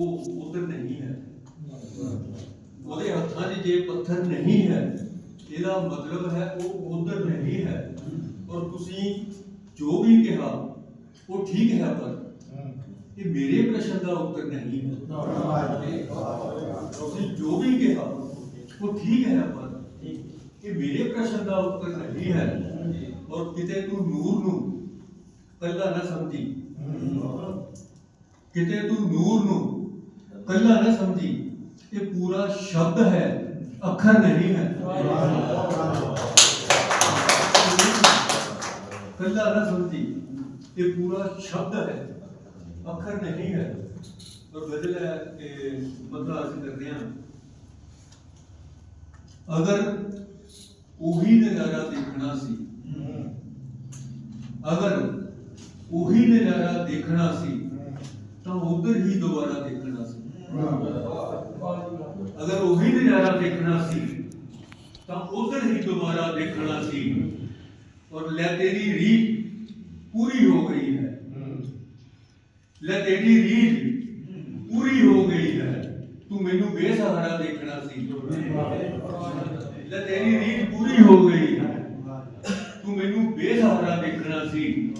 ਉਹ ਉਧਰ ਨਹੀਂ ਹੈ। ਉਹਦੇ ਹੱਥਾਂ 'ਚ ਜੇ ਪੱਥਰ ਨਹੀਂ ਹੈ, ਇਹਦਾ ਮਤਲਬ ਹੈ ਉਹ ਉਧਰ ਨਹੀਂ ਹੈ। ਔਰ ਤੁਸੀਂ ਜੋ ਵੀ ਕਿਹਾ, ਉਹ ਠੀਕ ਹੈ, ਪਰ ਇਹ ਮੇਰੇ ਪ੍ਰਸ਼ਨ ਦਾ ਉੱਤਰ ਨਹੀਂ ਹੈ। ਤੁਸੀਂ ਜੋ ਵੀ ਕਿਹਾ, ਉਹ ਠੀਕ ਹੈ, ਪਰ ਇਹ ਮੇਰੇ ਪ੍ਰਸ਼ਨ ਦਾ ਉੱਤਰ ਨਹੀਂ ਹੈ। ਔਰ ਕਿਤੇ ਤੂੰ ਨੂਰ ਨੂੰ ਪਹਿਲਾਂ ਨਾ ਸਮਝੀ। ਕਿਤੇ ਤੂੰ ਨੂਰ ਨੂੰ ਪਹਿਲਾਂ ਨਾ ਸਮਝੀ ਇਹ ਪੂਰਾ ਸ਼ਬਦ ਹੈ, ਅੱਖਰ ਨਹੀਂ ਹੈ। ਕੱਲਾ ਨਾ ਸਮਝੀ ਇਹ ਪੂਰਾ ਸ਼ਬਦ ਹੈ, ਅੱਖਰ ਨਹੀਂ ਹੈ। ਔਰ ਗਜ਼ਲ ਹੈ ਕਿ ਮਤਲਬ ਅਸੀਂ ਕਰਦੇ ਹਾਂ। ਅਗਰ ਉਹੀ ਨਜ਼ਾਰਾ ਦੇਖਣਾ ਸੀ, ਅਗਰ ਉਹੀ ਨਜ਼ਾਰਾ ਦੇਖਣਾ ਸੀ, ਤਾਂ ਉਧਰ ਹੀ ਦੁਬਾਰਾ ਦੇਖਣਾ ਸੀ। ਅਗਰ ਉਹੀ ਨਜ਼ਾਰਾ ਦੇਖਣਾ ਸੀ, ਤਾਂ ਉਧਰ ਹੀ ਦੁਬਾਰਾ ਦੇਖਣਾ ਸੀ। ਔਰ ਲੈ ਤੇਰੀ ਰੀਤ ਪੂਰੀ ਹੋ ਗਈ ਹੈ। ਲੈ ਤੇਰੀ ਰੀਤ ਪੂਰੀ ਹੋ ਗਈ ਹੈ। ਤੂੰ ਮੈਨੂੰ ਬੇਸਹਾਰਾ ਦੇਖਣਾ ਸੀ। ਲੈ ਤੇਰੀ ਰੀਤ ਪੂਰੀ ਹੋ ਗਈ ਹੈ। ਤੂੰ ਮੈਨੂੰ ਬੇਸਹਾਰਾ ਦੇਖਣਾ ਸੀ।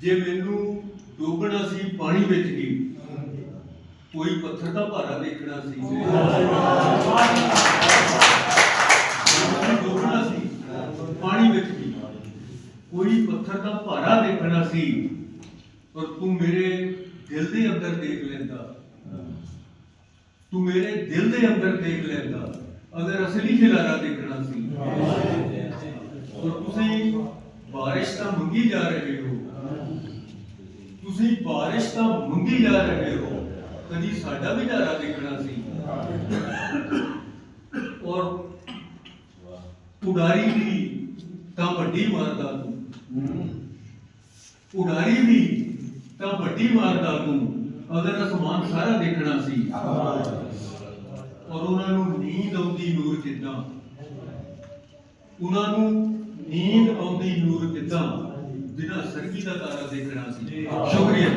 ਜੇ ਮੈਨੂੰ ਡੋਬਣਾ ਸੀ ਪਾਣੀ ਵਿੱਚ ਹੀ ਕੋਈ ਪੱਥਰ ਦਾ ਭਾਰਾ ਦੇਖਣਾ ਸੀ। ਮੈਨੂੰ ਡੋਬਣਾ ਸੀ। ਪਾਣੀ ਵਿੱਚ ਹੀ। ਕੋਈ ਪੱਥਰ ਦਾ ਭਾਰਾ ਦੇਖਣਾ ਸੀ। ਔਰ ਤੂੰ ਮੇਰੇ ਦਿਲ ਦੇ ਅੰਦਰ ਦੇਖ ਲੈਂਦਾ। ਤੂੰ ਮੇਰੇ ਦਿਲ ਦੇ ਅੰਦਰ ਦੇਖ ਲੈਂਦਾ। ਅਗਰ ਅਸਲੀ ਖਿਲਾਰਾ ਦੇਖਣਾ ਸੀ। ਔਰ ਤੁਸੀਂ ਬਾਰਿਸ਼ ਤਾਂ ਮੰਗੀ ਜਾ ਰਹੇ ਹੋ। ਤੁਸੀਂ ਬਾਰਿਸ਼ ਤਾਂ ਮੰਗੀ ਜਾ ਰਹੇ ਹੋ। ਕਦੀ ਸਾਡਾ ਵੀ ਧਾਰਾ ਦੇਖਣਾ ਸੀ। ਔਰ ਉਡਾਰੀ ਵੀ ਤਾਂ ਵੱਡੀ ਮਾਰਦਾ ਤੂੰ। ਉਡਾਰੀ ਵੀ ਤਾਂ ਵੱਡੀ ਮਾਰਦਾ ਤੂੰ। ਅਗਰ ਅਸਮਾਨ ਸਾਰਾ ਦੇਖਣਾ ਸੀ। ਔਰ ਉਹਨਾਂ ਨੂੰ ਨੀਂਦ ਆਉਂਦੀ ਨੂਰ ਕਿੱਦਾਂ? ਉਹਨਾਂ ਨੂੰ ਨੀਂਦ ਆਉਂਦੀ ਨੂਰ ਕਿੱਦਾਂ? ਬਿਨਾਂ ਸਰਗੀ ਦਾ ਤਾਰਾ ਦੇਖਣਾ ਸੀ। ਸ਼ੁਕਰੀਆ।